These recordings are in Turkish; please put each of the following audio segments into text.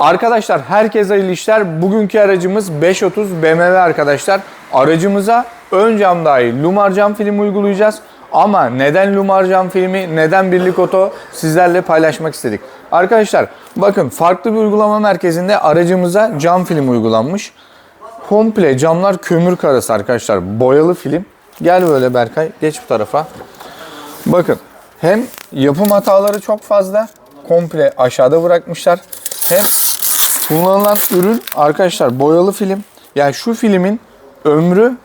Arkadaşlar herkese hayırlı işler. Bugünkü aracımız 530 BMW arkadaşlar. Aracımıza ön cam dahil Lumar cam film uygulayacağız. Ama neden Lumar cam filmi, neden Birlik Oto sizlerle paylaşmak istedik. Arkadaşlar bakın farklı bir uygulama merkezinde aracımıza cam film uygulanmış. Komple camlar kömür karası arkadaşlar. Boyalı film. Gel böyle Berkay geç bu tarafa. Bakın hem yapım hataları çok fazla. Komple aşağıda bırakmışlar. Hem kullanılan ürün arkadaşlar boyalı film. Yani şu filmin ömrü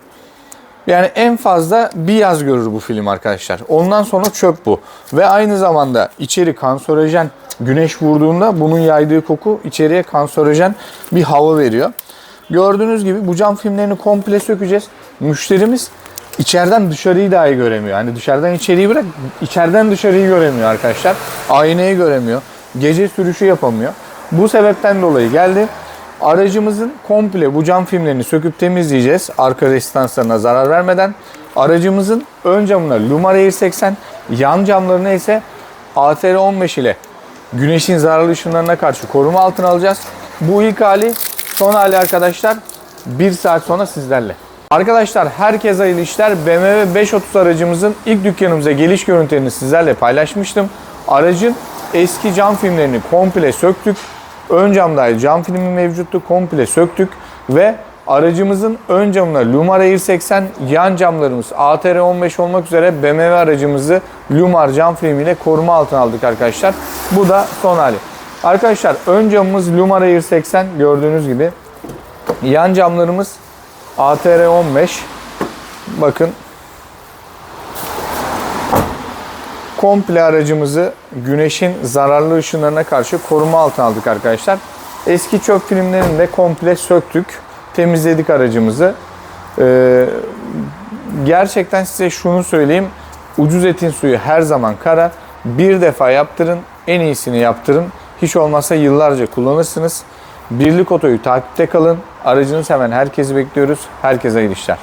yani en fazla bir yaz görür bu film arkadaşlar. Ondan sonra çöp bu. Ve aynı zamanda içeri kanserojen güneş vurduğunda bunun yaydığı koku içeriye kanserojen bir hava veriyor. Gördüğünüz gibi bu cam filmlerini komple sökeceğiz. Müşterimiz içeriden dışarıyı dahi göremiyor. Hani dışarıdan içeriği bırak, içeriden dışarıyı göremiyor arkadaşlar. Aynayı göremiyor. Gece sürüşü yapamıyor. Bu sebepten dolayı geldi. Aracımızın komple bu cam filmlerini söküp temizleyeceğiz. Arka rezistanslarına zarar vermeden. Aracımızın ön camına Lumar Air 80, yan camlarına ise ATR 15 ile güneşin zararlı ışınlarına karşı koruma altına alacağız. Bu ilk hali, son hali arkadaşlar 1 saat sonra sizlerle. Arkadaşlar herkese hayırlı işler. BMW 530 aracımızın ilk dükkanımıza geliş görüntülerini sizlerle paylaşmıştım. Aracın eski cam filmlerini komple söktük. Ön cam dahil cam filmi mevcuttu. Komple söktük ve aracımızın ön camına Lumar Air 80, yan camlarımız ATR 15 olmak üzere BMW aracımızı Lumar cam filmiyle koruma altına aldık arkadaşlar. Bu da son hali. Arkadaşlar ön camımız Lumar Air 80 gördüğünüz gibi. Yan camlarımız ATR 15. Bakın komple aracımızı güneşin zararlı ışınlarına karşı koruma altına aldık arkadaşlar. Eski çöp filmlerini de komple söktük. Temizledik aracımızı. Ee, gerçekten size şunu söyleyeyim. Ucuz etin suyu her zaman kara. Bir defa yaptırın. En iyisini yaptırın. Hiç olmazsa yıllarca kullanırsınız. Birlik otoyu takipte kalın. Aracınız hemen herkesi bekliyoruz. Herkese hayırlı işler.